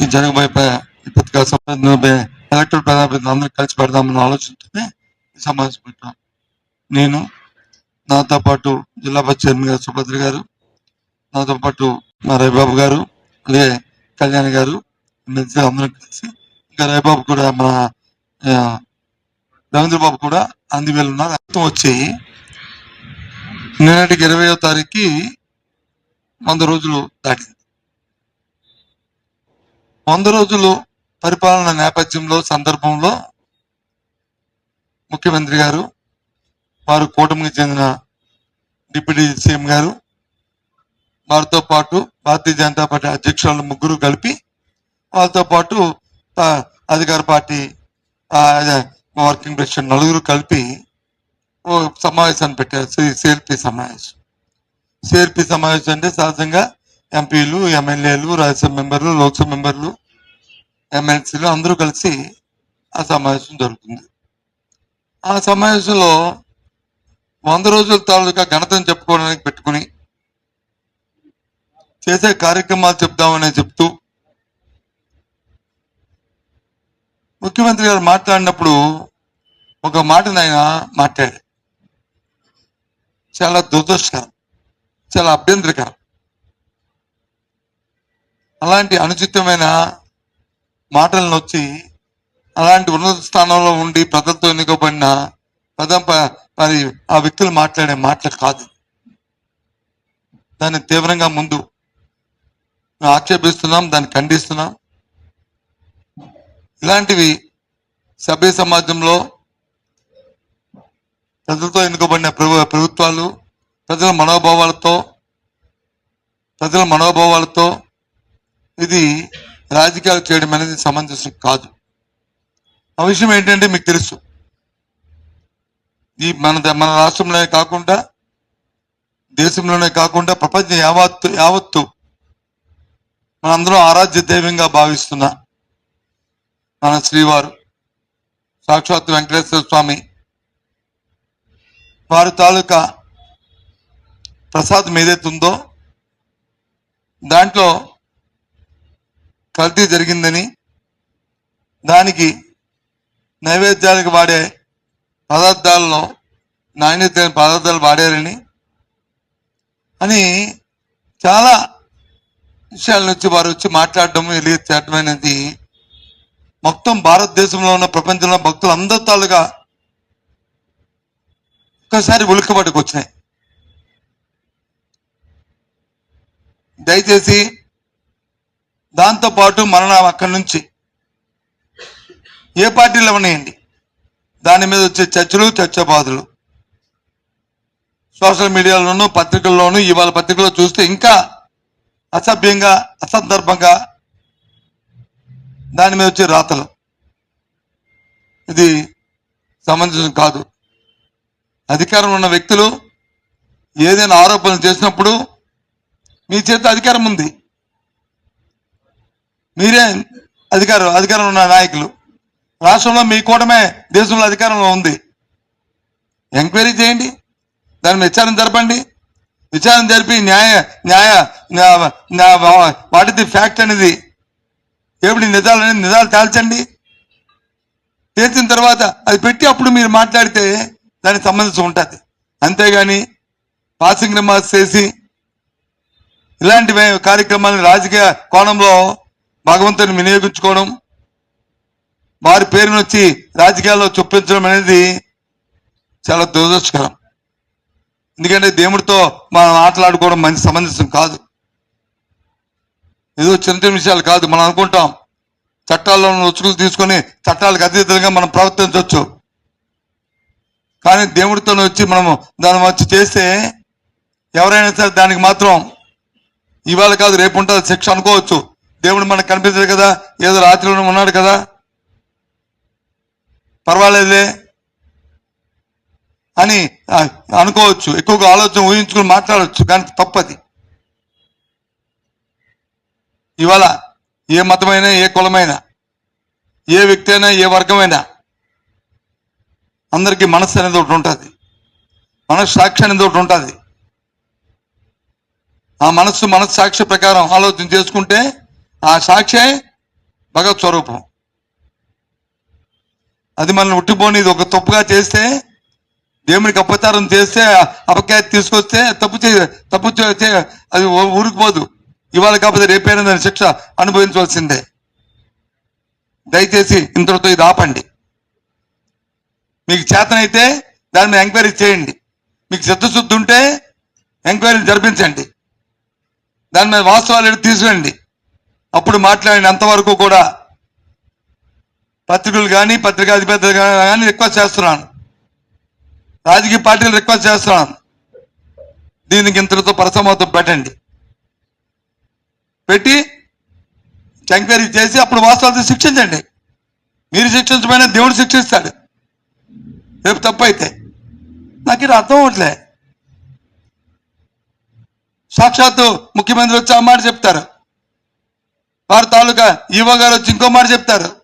ఈ జరగబోయే ప- ఈ సంబంధించిన ఎలక్టెడ్ ప్రజాప్రతినిధులు అందరూ కలిసి పెడదామన్న ఆలోచనతోనే సమావేశం పెట్టాం. నేను నాతో పాటు జిల్లా పరిషత్ చైర్మన్ గారు సుభద్ర గారు నాతో పాటు మా రవిబాబు గారు అలాగే కళ్యాణ్ గారు అందరం కలిసి ఇంకా రవిబాబు కూడా మన రవీంద్రబాబు కూడా అందువేలు ఉన్నారు. అర్థం వచ్చి నిన్నటికి ఇరవయో తారీఖుకి వంద రోజులు దాటింది. వంద రోజులు పరిపాలన నేపథ్యంలో సందర్భంలో ముఖ్యమంత్రి గారు వారు కూటమికి చెందిన డిప్యూటీ సీఎం గారు వారితో పాటు భారతీయ జనతా పార్టీ అధ్యక్షులు ముగ్గురు కలిపి వాళ్ళతో పాటు అధికార పార్టీ వర్కింగ్ ప్రెసిడెంట్ నలుగురు కలిపి ఓ సమావేశాన్ని పెట్టారు. సిఎల్పి సమావేశం. సిఆర్పి సమావేశం అంటే సహజంగా ఎంపీలు ఎమ్మెల్యేలు రాజ్యసభ మెంబర్లు లోక్సభ మెంబర్లు ఎమ్మెల్సీలు అందరూ కలిసి ఆ సమావేశం జరుగుతుంది. ఆ సమావేశంలో వంద రోజుల తాలూకా ఘనతను చెప్పుకోవడానికి పెట్టుకుని చేసే కార్యక్రమాలు చెప్దామని చెప్తూ ముఖ్యమంత్రి గారు మాట్లాడినప్పుడు ఒక మాటను ఆయన మాట్లాడారు. చాలా దురదృష్టకరం చాలా అభ్యంతరకరం. అలాంటి అనుచితమైన మాటలను వచ్చి అలాంటి ఉన్నత స్థానంలో ఉండి ప్రజలతో ఎన్నుకోబడిన ప్రజా మరి ఆ వ్యక్తులు మాట్లాడే మాటలు కాదు. దాన్ని తీవ్రంగా ముందు ఆక్షేపిస్తున్నాం దాన్ని ఖండిస్తున్నాం. ఇలాంటివి సభ్య సమాజంలో ప్రజలతో ఎన్నుకోబడిన ప్రభు ప్రభుత్వాలు ప్రజల మనోభావాలతో ప్రజల మనోభావాలతో ఇది రాజకీయాలు చేయడం అనేది సమంజసం కాదు. ఆ విషయం ఏంటంటే మీకు తెలుసు. ఈ మన ద- మన రాష్ట్రంలోనే కాకుండా దేశంలోనే కాకుండా ప్రపంచం యావత్తు యావత్తు మనందరం ఆరాధ్య దైవంగా భావిస్తున్న మన శ్రీవారు సాక్షాత్ వెంకటేశ్వర స్వామి వారి తాలూకా ప్రసాదం ఏదైతే ఉందో దాంట్లో కల్తీ జరిగిందని దానికి నైవేద్యాలకు వాడే పదార్థాల్లో నాణ్యత పదార్థాలు వాడారని అని చాలా విషయాల నుంచి వారు వచ్చి మాట్లాడడం తెలియచేయడం అనేది మొత్తం భారతదేశంలో ఉన్న ప్రపంచంలో భక్తులు అందరి తాలుగా ఒక్కసారి ఉలిక్కబడికి వచ్చినాయి దయచేసి దాంతోపాటు మరణం అక్కడి నుంచి ఏ పార్టీలు ఉన్నాయండి దాని మీద వచ్చే చర్చలు చర్చబాదులు సోషల్ మీడియాలోను పత్రికల్లోను ఇవాళ పత్రికలో చూస్తే ఇంకా అసభ్యంగా అసందర్భంగా దాని మీద వచ్చే రాతలు. ఇది సమంజసం కాదు. అధికారం ఉన్న వ్యక్తులు ఏదైనా ఆరోపణలు చేసినప్పుడు మీ చేత అధికారం ఉంది. మీరే అధికారం అధికారం ఉన్న నాయకులు. రాష్ట్రంలో మీ కూటమే దేశంలో అధికారంలో ఉంది. ఎంక్వైరీ చేయండి. దాని మీద విచారణ జరపండి. విచారణ జరిపి న్యాయ న్యాయ వాట్ ది ఫ్యాక్ట్ అనేది ఏమిటి నిజాలు అనేది నిజాలు తేల్చండి. తేల్చిన తర్వాత అది పెట్టి అప్పుడు మీరు మాట్లాడితే దానికి సంబంధించి ఉంటుంది. అంతేగాని పాసింగ్ రిమార్క్స్ చేసి ఇలాంటి కార్యక్రమాలను రాజకీయ కోణంలో భగవంతుని వినియోగించుకోవడం వారి పేరును వచ్చి రాజకీయాల్లో చొప్పించడం అనేది చాలా దురదృష్టకరం. ఎందుకంటే దేవుడితో మనం ఆటలాడుకోవడం మంచి సమంజసం కాదు. ఏదో చిన్న చిన్న విషయాలు కాదు. మనం అనుకుంటాం చట్టాల్లో రుచుకులు తీసుకొని చట్టాలకు అతీతంగా మనం ప్రవర్తించవచ్చు. కానీ దేవుడితో వచ్చి మనము దాన్ని వచ్చి చేస్తే ఎవరైనా సరే దానికి మాత్రం ఇవాళ కాదు రేపు ఉంటుంది శిక్ష అనుకోవచ్చు. దేవుడు మనకు కనిపించదు కదా ఏదో రాత్రిలో ఉన్నాడు కదా. పర్వాలేదులే అని అనుకోవచ్చు ఎక్కువగా ఆలోచన ఊహించుకుని మాట్లాడవచ్చు కానీ తప్పది. ఇవాళ ఏ మతమైనా ఏ కులమైనా ఏ వ్యక్తి అయినా ఏ వర్గమైనా అందరికీ మనస్సు అనేది ఒకటి ఉంటుంది. మనస్సాక్షి అనేది ఒకటి ఉంటుంది. ఆ మనస్సు మనస్సాక్షి ప్రకారం ఆలోచన చేసుకుంటే ఆ సాక్షే భగవత్ స్వరూపం. అది మనల్ని ఉట్టిపోని ఒక తప్పుగా చేస్తే దేవునికి అపచారం చేస్తే అపఖ్యాతి తీసుకొస్తే తప్పు చే తప్పు అది ఊరుకుపోదు ఇవాళ కాకపోతే రేపైనా దాని శిక్ష అనుభవించవలసిందే. దయచేసి ఇంతటితో ఇది ఆపండి. మీకు చేతనైతే దాని మీద ఎంక్వైరీ చేయండి. మీకు చిత్తశుద్ధి ఉంటే ఎంక్వైరీ జరిపించండి. దాని మీద వాస్తవాలు తీసుకోండి. తీసుకురండి అప్పుడు మాట్లాడినంతవరకు కూడా పత్రికలు కానీ పత్రికాధిపతులు కానీ రిక్వెస్ట్ చేస్తున్నాను. రాజకీయ పార్టీలు రిక్వెస్ట్ చేస్తున్నాను. దీనికి ఇంతటితో పరిసమాప్తం పెట్టండి. పెట్టి ఎంక్వైరీ చేసి అప్పుడు వాస్తవాలతో శిక్షించండి. మీరు శిక్షించమైనా దేవుడు శిక్షిస్తాడు. రేపు తప్పు అయితే నాకు ఇది అర్థం అవట్లే సాక్షాత్తు ముఖ్యమంత్రి వచ్చి ఆ మాట చెప్తారు. వారి తాలూకా ఈవో గారు వచ్చి ఇంకో మాట చెప్తారు.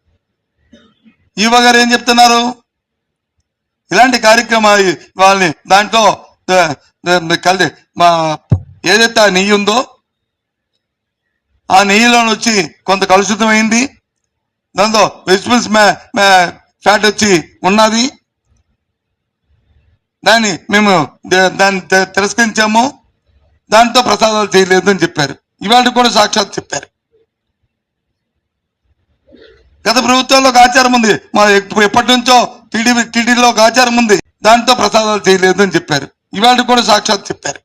ఈవో గారు ఏం చెప్తున్నారు? ఇలాంటి కార్యక్రమాలు వాళ్ళని దాంట్లో కలిసి మా ఏదైతే ఆ నెయ్యి ఉందో ఆ నెయ్యిలో వచ్చి కొంత కలుషితమైంది దాంతో వెజిటబుల్స్ ఫ్యాట్ వచ్చి ఉన్నది. దాన్ని మేము దాన్ని తిరస్కరించాము. దాంతో ప్రసాదాలు చేయలేదు అని చెప్పారు. ఇవాళ కూడా సాక్షాత్ చెప్పారు. గత ప్రభుత్వాల్లో ఒక ఆచారం ఉంది. మా ఎప్పటి నుంచో టీడీపీ టీడీలో ఒక ఆచారం ఉంది. దాంతో ప్రసాదాలు చేయలేదు అని చెప్పారు. ఇవాళ కూడా సాక్షాత్ చెప్పారు.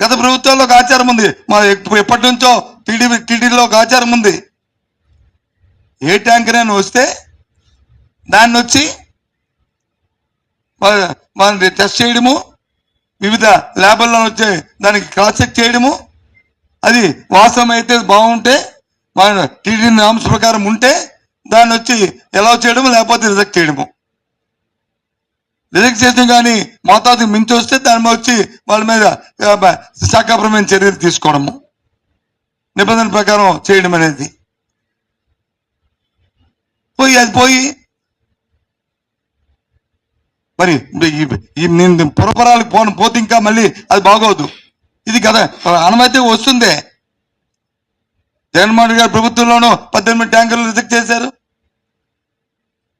గత ప్రభుత్వాల్లో ఒక ఆచారం ఉంది. మా ఎప్పటి నుంచో టీడీపీ టీడీలో ఒక ఆచారం ఉంది. ఏ ట్యాంకర్ అయినా వస్తే దాన్ని వచ్చి వాళ్ళని టెస్ట్ చేయడము వివిధ ల్యాబుల్లో వచ్చే దానికి క్రాస్ చెక్ చేయడము అది వాస్తవం అయితే బాగుంటే మన టీడీ నామ్స్ ప్రకారం ఉంటే దాన్ని వచ్చి ఎలా చేయడము లేకపోతే రిజెక్ట్ చేయడము. రిజెక్ట్ చేసిన కానీ మోతాదు మించి వస్తే దాని మీద వచ్చి వాళ్ళ మీద శాఖాపరమైన చర్యలు తీసుకోవడము. నిబంధన ప్రకారం చేయడం అనేది. పోయి అది పోయి. మరి ఈ నేను పురపరాలకు పోను పోతే ఇంకా మళ్ళీ అది బాగోదు. ఇది కదా అనమైతే వస్తుందే. జగన్మోహన్ రెడ్డి గారి ప్రభుత్వంలోనూ పద్దెనిమిది ట్యాంకర్లు రిజెక్ట్ చేశారు.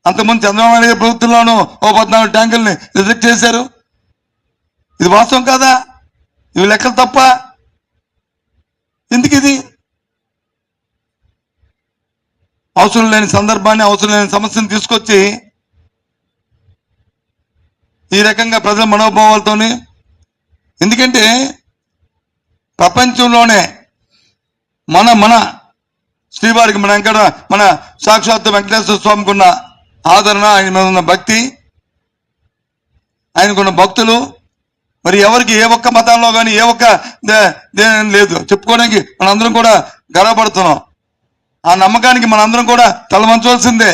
అంతకుముందు చంద్రబాబు నాయుడు గారి ప్రభుత్వంలోనూ ఓ పద్నాలుగు ట్యాంకర్ని రిజెక్ట్ చేశారు. ఇది వాస్తవం కాదా? ఇవి లెక్కలు తప్ప ఎందుకు ఇది? అవసరం లేని సందర్భాన్ని అవసరం లేని సమస్యను తీసుకొచ్చి ఈ రకంగా ప్రజల మనోభావాలతోని. ఎందుకంటే ప్రపంచంలోనే మన మన శ్రీవారికి మన వెంకట మన సాక్షాత్ వెంకటేశ్వర స్వామికి ఉన్న ఆదరణ ఆయన మీద ఉన్న భక్తి ఆయనకున్న భక్తులు మరి ఎవరికి ఏ ఒక్క మతంలో కానీ ఏ ఒక్క దే- దేని లేదు. చెప్పుకోవడానికి మనందరం కూడా గర్వపడుతున్నాం. ఆ నమ్మకానికి మనందరం కూడా తలవంచవలసిందే.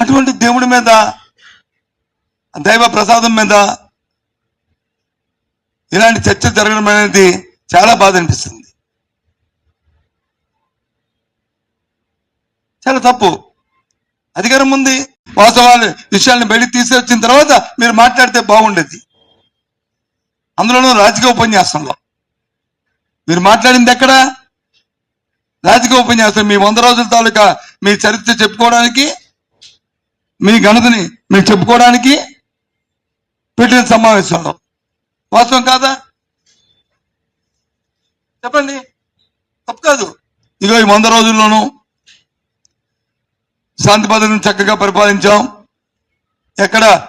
అటువంటి దేవుడి మీద దైవ ప్రసాదం మీద ఇలాంటి చర్చ జరగడం అనేది చాలా బాధ అనిపిస్తుంది చాలా తప్పు. అధికారం ఉంది వాస్తవాలు విషయాలను బయటికి తీసుకొచ్చిన తర్వాత మీరు మాట్లాడితే బాగుండేది. అందులోనూ రాజకీయ ఉపన్యాసంలో. మీరు మాట్లాడింది ఎక్కడ? రాజకీయ ఉపన్యాసం మీ వంద రోజుల తాలూకా మీ చరిత్ర చెప్పుకోవడానికి మీ ఘనతని మీరు చెప్పుకోవడానికి పెట్టిన సమావేశంలో. వాస్తవం కాదా? చెప్పండి. తప్పు కాదు. ఇగో ఈ వంద రోజుల్లోనూ శాంతి భద్రతను చక్కగా పరిపాలించాం. ఎక్కడ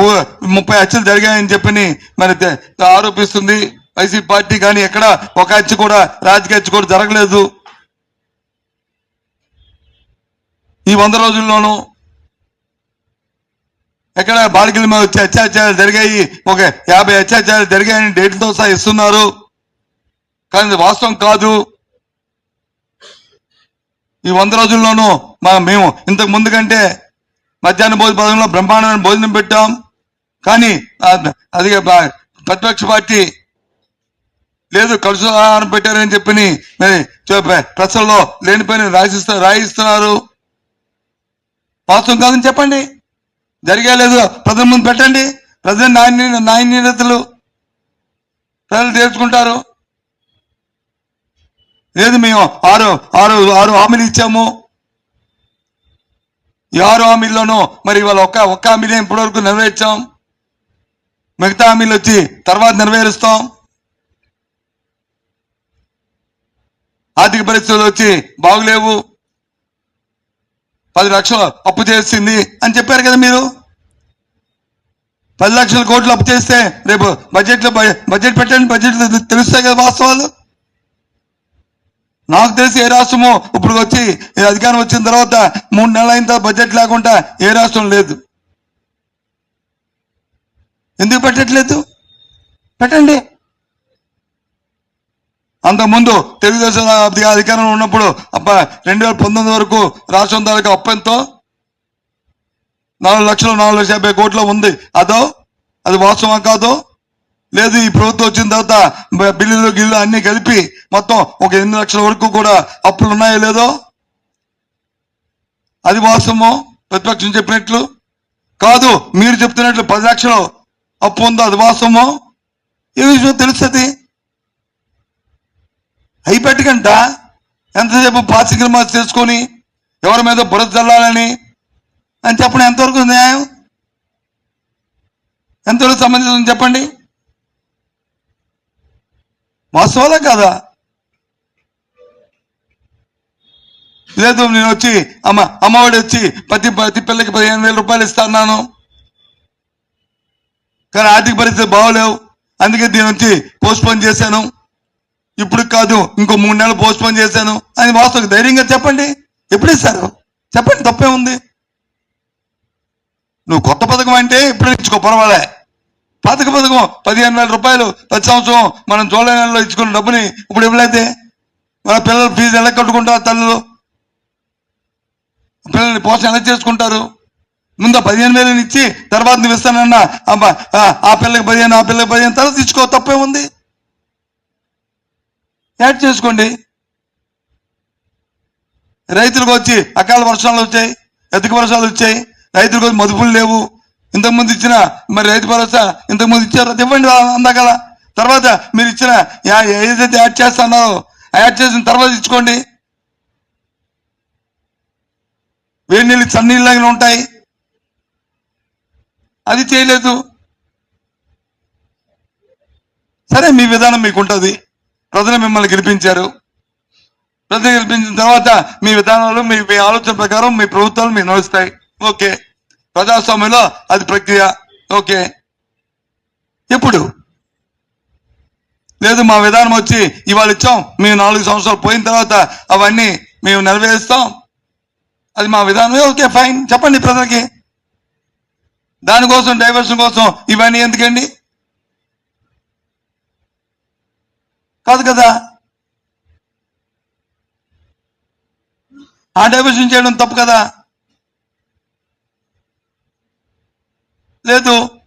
ఓ- ముప్పై హత్యలు జరిగాయని చెప్పని మరి ఆరోపిస్తుంది వైసీపీ పార్టీ కానీ ఎక్కడ ఒక హత్య కూడా రాజకీయ హత్య కూడా జరగలేదు. ఈ వంద రోజుల్లోనూ ఎక్కడ బాలికల మీద వచ్చే అత్యాచారాలు జరిగాయి. ఒక యాభై అత్యాచారాలు జరిగాయని డేట్లతో సహా ఇస్తున్నారు. కానీ ఇది వాస్తవం కాదు. ఈ వంద రోజుల్లోనూ మా మేము ఇంతకు ముందు కంటే మధ్యాహ్న భోజన పథకంలో బ్రహ్మాండమైన భోజనం పెట్టాం. కానీ అది ప్రతిపక్ష పార్టీ లేదు కలుసు ఆహారం పెట్టారని చెప్పి ప్రశ్నలో లేనిపోయిన రాసిస్తా రాయిస్తున్నారు. వాస్తవం కాదని చెప్పండి. జరిగే లేదు ప్రజల ముందు పెట్టండి. ప్రజల నాణ్య నాణ్యతలు ప్రజలు తీర్చుకుంటారు. లేదు మేము ఆరు ఆరు ఆరు హామీలు ఇచ్చాము? ఈ ఆరు హామీల్లోనూ మరి ఇవాళ ఒక్క ఒక్క హామీనే ఇప్పటివరకు నెరవేర్చాం. మిగతా హామీలు వచ్చి తర్వాత నెరవేరుస్తాం. ఆర్థిక పరిస్థితులు వచ్చి బాగులేవు. పది లక్షలు అప్పు చేసింది అని చెప్పారు కదా మీరు? పది లక్షల కోట్లు అప్పు చేస్తే రేపు బడ్జెట్లో బడ్జెట్ పెట్టండి బడ్జెట్ తెలుస్తాయి కదా వాస్తవాలు. నాకు తెలిసి ఏ రాష్ట్రము ఇప్పుడు వచ్చి అధికారం వచ్చిన తర్వాత మూడు నెలల అయిన తర్వాత బడ్జెట్ లేకుండా ఏ రాష్ట్రం లేదు. ఎందుకు పెట్టట్లేదు పెట్టండి. అంతకుముందు తెలుగుదేశం అధికారంలో ఉన్నప్పుడు అబ్బా రెండు వేల పంతొమ్మిది వరకు రాష్ట్రం తాలూకా అప్పు ఎంతో? నాలుగు లక్షలు నాలుగు లక్షల యాభై కోట్లు ఉంది. అదో? అది వాస్తవం కాదో? లేదు ఈ ప్రభుత్వం వచ్చిన తర్వాత బిల్లులు గిల్లు అన్ని కలిపి మొత్తం ఒక ఎనిమిది లక్షల వరకు కూడా అప్పులు ఉన్నాయో లేదో? అది వాస్తవమో? ప్రతిపక్షం చెప్పినట్లు? కాదు మీరు చెప్తున్నట్లు పది లక్షలు అప్పు ఉందో అది వాస్తవమో? ఏ విషయం తెలుస్తుంది. అయిపెట్టకంట. ఎంతసేపు పాసికల్ మాస్ తెలుసుకొని ఎవరి మీద బురద చల్లాలని అని చెప్పడం ఎంతవరకు న్యాయం? ఎంతవరకు సంబంధించిన చెప్పండి. వాస్తవాలా కదా? లేదు నేను వచ్చి అమ్మ అమ్మఒడి వచ్చి ప్రతి ప్రతి పిల్లకి పదిహేను వేల రూపాయలు ఇస్తాను కానీ ఆర్థిక పరిస్థితి బాగోలేవు. అందుకే దీని వచ్చి పోస్ట్పోన్ చేశాను. ఇప్పుడు కాదు ఇంకో మూడు నెలలు పోస్ట్పోన్ చేశాను. అని వాస్తవం ధైర్యంగా చెప్పండి. ఎప్పుడు ఇస్తారు? చెప్పండి తప్పే ఉంది. నువ్వు కొత్త పథకం అంటే ఇప్పుడు ఇచ్చుకో పర్వాలే. పాతక పథకం పదిహేను వేల రూపాయలు ప్రతి సంవత్సరం మనం జూలై నెలలో ఇచ్చుకున్న డబ్బుని ఇప్పుడు ఇవ్వలేదే. మన పిల్లలు ఫీజు ఎలా కట్టుకుంటారు తల్లులు? పిల్లల్ని పోషణ ఎలా చేసుకుంటారు? ముందు పదిహేను వేలు ఇచ్చి తర్వాత నువ్వు ఇస్తానన్నా ఆ, ఆ పిల్లకి పదిహేను ఆ పిల్లకి పదిహేను తర్వాత ఇచ్చుకో తప్పే ఉంది యాడ్ చేసుకోండి. రైతులకు వచ్చి అకాల వర్షాలు వచ్చాయి ఎదుక వర్షాలు వచ్చాయి రైతులకు వచ్చి మదుపులు లేవు. ఇంతకుముందు ఇచ్చిన మరి రైతు భరోసా ఇంతకుముందు ఇచ్చారు అది ఇవ్వండి అందగల తర్వాత మీరు ఇచ్చిన యా- ఏదైతే యాడ్ చేస్తున్నారో ఆ యాడ్ చేసిన తర్వాత ఇచ్చుకోండి. వేడి నీళ్ళు చన్నీళ్ళగా ఉంటాయి. అది చేయలేదు. సరే మీ విధానం మీకు ఉంటుంది ప్రజలు మిమ్మల్ని గెలిపించారు. ప్రజలు గెలిపించిన తర్వాత మీ విధానాలు మీ మీ ఆలోచన ప్రకారం మీ ప్రభుత్వాలు మీకు నడుస్తాయి. ఓకే. ప్రజాస్వామ్యంలో అది ప్రక్రియ. ఓకే. ఇప్పుడు లేదు మా విధానం వచ్చి ఇవాళ ఇచ్చాం మేము నాలుగు సంవత్సరాలు పోయిన తర్వాత అవన్నీ మేము నెరవేరుస్తాం. అది మా విధానమే ఓకే ఫైన్. చెప్పండి ప్రజలకి. దానికోసం డైవర్షన్ కోసం ఇవన్నీ ఎందుకండి? కాదు కదా. ఆ డైవర్షన్ చేయడం తప్పు కదా. లేదు.